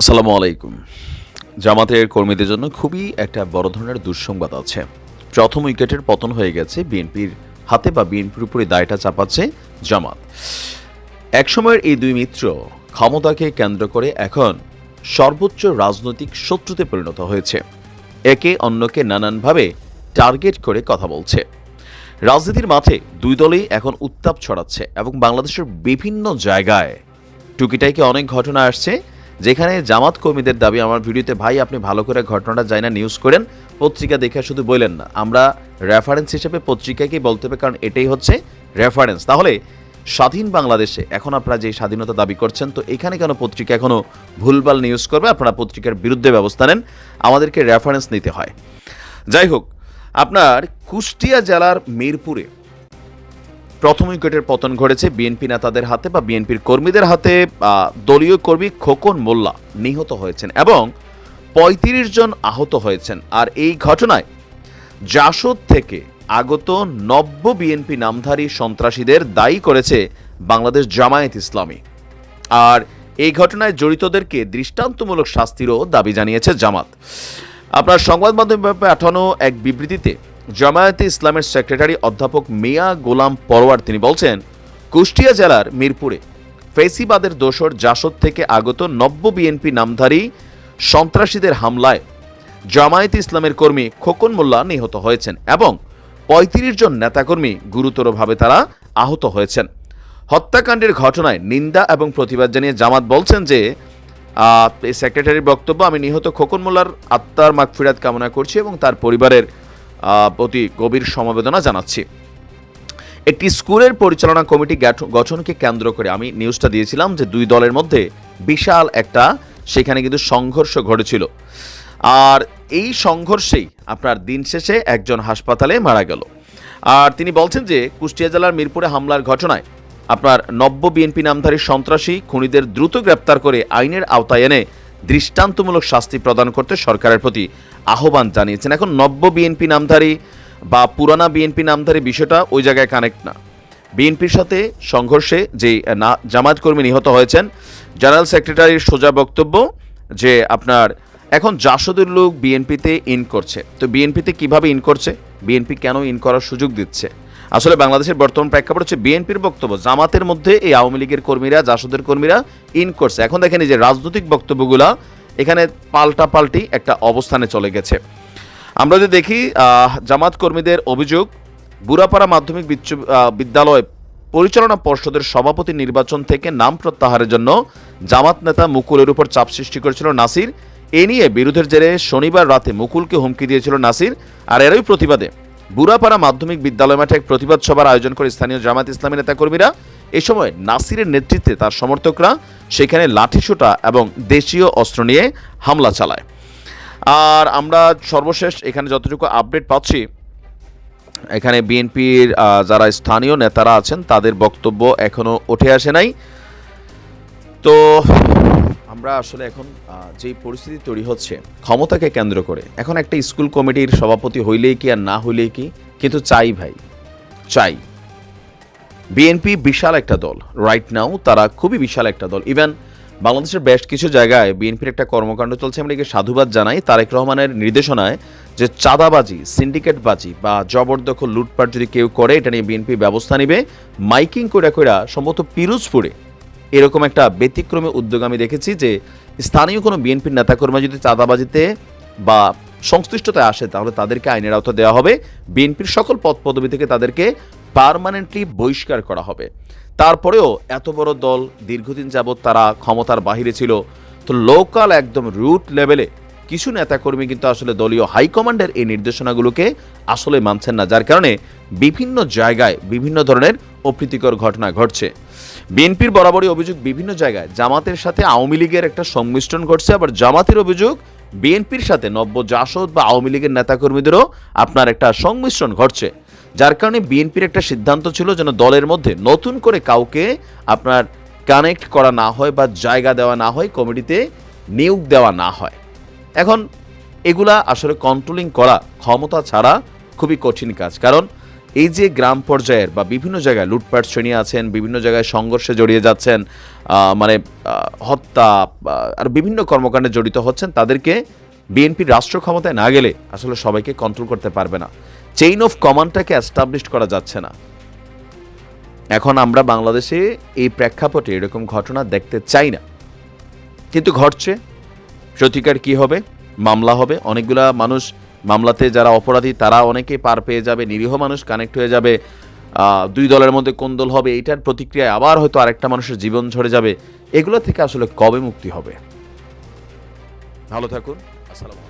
আসসালামু আলাইকুম। জামাতের কর্মীদের জন্য খুবই একটা বড় ধরনের দুঃসংবাদ আছে। প্রথম উইকেটের পতন হয়ে গেছে বিএনপির হাতে বা বিএনপির উপরে দায়টা চাপাচ্ছে জামাত। একসময়ের এই দুই মিত্র ক্ষমতাকে কেন্দ্র করে এখন সর্বোচ্চ রাজনৈতিক শত্রুতে পরিণত হয়েছে। একে অন্যকে নানানভাবে টার্গেট করে কথা বলছে। রাজনীতির মাঠে দুই দলই এখন উত্তাপ ছড়াচ্ছে এবং বাংলাদেশের বিভিন্ন জায়গায় টুকিটাইকে অনেক ঘটনা আসছে। যেখানে জামাত কর্মীদের দাবি, আমার ভিডিওতে, ভাই, আপনি ভালো করে ঘটনাটা যাই না নিউজ করেন। পত্রিকা দেখে শুধু বললেন না। আমরা রেফারেন্স হিসেবে পত্রিকাকেই বলতে হবে, কারণ এটাই হচ্ছে রেফারেন্স তাহলে, স্বাধীন বাংলাদেশে এখন আপনারা যে স্বাধীনতা দাবি করছেন, তো এখানে কেন পত্রিকা এখনও ভুলভাল নিউজ করবে? আপনারা পত্রিকার বিরুদ্ধে ব্যবস্থা নেন। আমাদেরকে রেফারেন্স নিতে হয়। যাই হোক, আপনার কুষ্টিয়া জেলার মিরপুরে প্রথম উইকেটের পতন ঘটেছে বিএনপি নেতাদের হাতে বা বিএনপির কর্মীদের হাতে দলীয় কর্মী খোকন মোল্লা নিহত হয়েছেন এবং পঁয়ত্রিশ জন আহত হয়েছেন। আর এই ঘটনায় জাসদ থেকে আগত নব্য বিএনপি নামধারী সন্ত্রাসীদের দায়ী করেছে বাংলাদেশ জামায়াত ইসলামী। আর এই ঘটনায় জড়িতদেরকে দৃষ্টান্তমূলক শাস্তিরও দাবি জানিয়েছে জামাত। আপনার সংবাদ মাধ্যমে পাঠানো এক বিবৃতিতে জামায়াতে ইসলামের সেক্রেটারি অধ্যাপক মিয়া গোলাম পরোয়ার তিনি বলছেন, কুষ্টিয়া জেলার মিরপুরে ফেসিবাদের দোসর জাসদ থেকে আগত নব্য বিএনপি নামধারী সন্ত্রাসীদের হামলায় জামায়াতে ইসলামের কর্মী খোকন মোল্লা নিহত হয়েছেন এবং পঁয়ত্রিশ জন নেতাকর্মী গুরুতরভাবে তারা আহত হয়েছেন। হত্যাকাণ্ডের ঘটনায় নিন্দা এবং প্রতিবাদ জানিয়ে জামাত বলছেন যে সেক্রেটারির বক্তব্য, আমি নিহত খোকন মোল্লার আত্মার মাগফিরাত কামনা করছি এবং তার পরিবারের প্রতি গভীর সমবেদনা জানাচ্ছি। একটি স্কুলের পরিচালনা কমিটি গঠনকে কেন্দ্র করে আমি নিউজটা দিয়েছিলাম যে দুই দলের মধ্যে বিশাল একটা সেখানে কিন্তু সংঘর্ষ ঘটেছিল। আর এই সংঘর্ষেই আপনার দিন শেষে একজন হাসপাতালে মারা গেল। আর তিনি বলছেন যে কুষ্টিয়া জেলার মিরপুরে হামলার ঘটনায় আপনার নব্য বিএনপি নামধারী সন্ত্রাসী, খুনিদের দ্রুত গ্রেপ্তার করে আইনের আওতায় এনে দৃষ্টান্তমূলক শাস্তি প্রদান করতে সরকারের প্রতি আহ্বান জানিয়েছেন। এখন নব্য বিএনপি নামধারী বা পুরানা বিএনপি নামধারী বিষয়টা ওই জায়গায় কানেক্ট না। বিএনপির সাথে সংঘর্ষে যে না, জামায়াত কর্মী নিহত হয়েছেন, জেনারেল সেক্রেটারির সোজা বক্তব্য যে আপনার এখন জাসদের লোক বিএনপিতে ইন করছে। তো বিএনপিতে কীভাবে ইন করছে? বিএনপি কেন ইন করার সুযোগ দিচ্ছে? আসলে বাংলাদেশের বর্তমান প্রেক্ষাপট হচ্ছে বিএনপির বক্তব্য। জামাতের মধ্যে এই আওয়ামী লীগের কর্মীরা, জাসদের কর্মীরা ইন করছে এখন দেখেন যে রাজনৈতিক বক্তব্যগুলা, এখানে পাল্টা পাল্টি একটা অবস্থানে চলে গেছে। আমরা যদি দেখি জামাত কর্মীদের অভিযোগ, বুড়াপাড়া মাধ্যমিক বিদ্যালয় পরিচালনা পর্ষদের সভাপতি নির্বাচন থেকে নাম প্রত্যাহারের জন্য জামাত নেতা মুকুলের উপর চাপ সৃষ্টি করেছিল নাসির। এ নিয়ে বিরোধের জেরে শনিবার রাতে মুকুলকে হুমকি দিয়েছিল নাসির। আর এরই প্রতিবাদে বুড়াপাড়া মাধ্যমিক বিদ্যালয় মাঠে এক প্রতিবাদ সভার আয়োজন করে স্থানীয় জামাত ইসলামী নেতাকর্মীরা। এ সময় নাসিরের নেতৃত্বে তার সমর্থকরা সেখানে লাঠিসোঁটা এবং দেশীয় অস্ত্র নিয়ে হামলা চালায়। আর আমরা সর্বশেষ এখানে যতটুকু আপডেট পাচ্ছি, এখানে বিএনপির যারা স্থানীয় নেতারা আছেন, তাদের বক্তব্য এখনও উঠে আসে নাই। তো আমরা আসলে এখন যেই পরিস্থিতি তৈরি হচ্ছে, ক্ষমতাকে কেন্দ্র করে, এখন একটা স্কুল কমিটির সভাপতি হইলেই কি আর না হইলেই কি? কিন্তু চাই ভাই, চাই। বিএনপি বিশাল একটা দল রাইট নাও তারা খুবই বিশাল একটা দল। ইভেন বাংলাদেশের বেশ কিছু জায়গায় বিএনপির একটা কর্মকাণ্ড চলছে আমরা একে সাধুবাদ জানাই। তারেক রহমানের নির্দেশনায় যে চাঁদাবাজি, সিন্ডিকেটবাজি বা জবরদখল লুটপাট যদি কেউ করে, এটা নিয়ে বিএনপি ব্যবস্থা নেবে। মাইকিং করে কইরা সম্ভবত পিরোজপুরে এরকম একটা ব্যতিক্রমী উদ্যোগ আমি দেখেছি যে স্থানীয় কোনো বিএনপির নেতাকর্মী যদি চাঁদাবাজিতে বা সংশ্লিষ্টতায় আসে, তাহলে তাদেরকে আইনের আওতা দেওয়া হবে। বিএনপির সকল পদ পদবি থেকে তাদেরকে পার্মানেন্টলি বহিষ্কার করা হবে। তারপরেও এত বড় দল দীর্ঘদিন যাবৎ তারা ক্ষমতার বাহিরে ছিল। তো লোকাল একদম রুট লেভেলে কিছু নেতাকর্মী কিন্তু আসলে দলীয় হাইকমান্ডের এই নির্দেশনাগুলোকে আসলে মানছেন না। যার কারণে বিভিন্ন জায়গায় বিভিন্ন ধরনের অপ্রীতিকর ঘটনা ঘটছে। বিএনপির বরাবরই অভিযোগ বিভিন্ন জায়গায়। জামাতের সাথে আওয়ামী লীগের একটা সংমিশ্রণ ঘটছে, আবার জামাতের অভিযোগ বিএনপির সাথে নব্য জাসদ বা আওয়ামী লীগের নেতাকর্মীদেরও আপনার একটা সংমিশ্রণ ঘটছে। যার কারণে বিএনপির একটা সিদ্ধান্ত ছিল যেন দলের মধ্যে নতুন করে কাউকে আপনার কানেক্ট করা না হয় বা জায়গা দেওয়া না হয়, কমিটিতে নিয়োগ দেওয়া না হয়। এখন এগুলা আসলে কন্ট্রোলিং করা ক্ষমতা ছাড়া খুবই কঠিন কাজ। কারণ এই যে গ্রাম পর্যায়ের বা বিভিন্ন জায়গায় লুটপাট শ্রেণি আছেন, বিভিন্ন জায়গায় সংঘর্ষে জড়িয়ে যাচ্ছেন মানে হত্যা আর বিভিন্ন কর্মকাণ্ডে জড়িত হচ্ছেন, তাদেরকে বিএনপির রাষ্ট্র ক্ষমতায় না গেলে আসলে সবাইকে কন্ট্রোল করতে পারবে না। চেইন অফ কমান্ডটাকে অ্যাস্টাবলিশ করা যাচ্ছে না। এখন আমরা বাংলাদেশে এই প্রেক্ষাপটে এরকম ঘটনা দেখতে চাই না। কিন্তু ঘটছে। প্রতিকার কি হবে? মামলা হবে। অনেকগুলা মানুষ মামলাতে যারা অপরাধী, তারা অনেকে পার পেয়ে যাবে, নিরীহ মানুষ কানেক্ট হয়ে যাবে। দুই দলের মধ্যে কোন দল হবে, এইটার প্রতিক্রিয়ায় আবার হয়তো আরেকটা মানুষের জীবন ঝরে যাবে। এগুলো থেকে আসলে কবে মুক্তি হবে? ভালো থাকুন, আসসালামু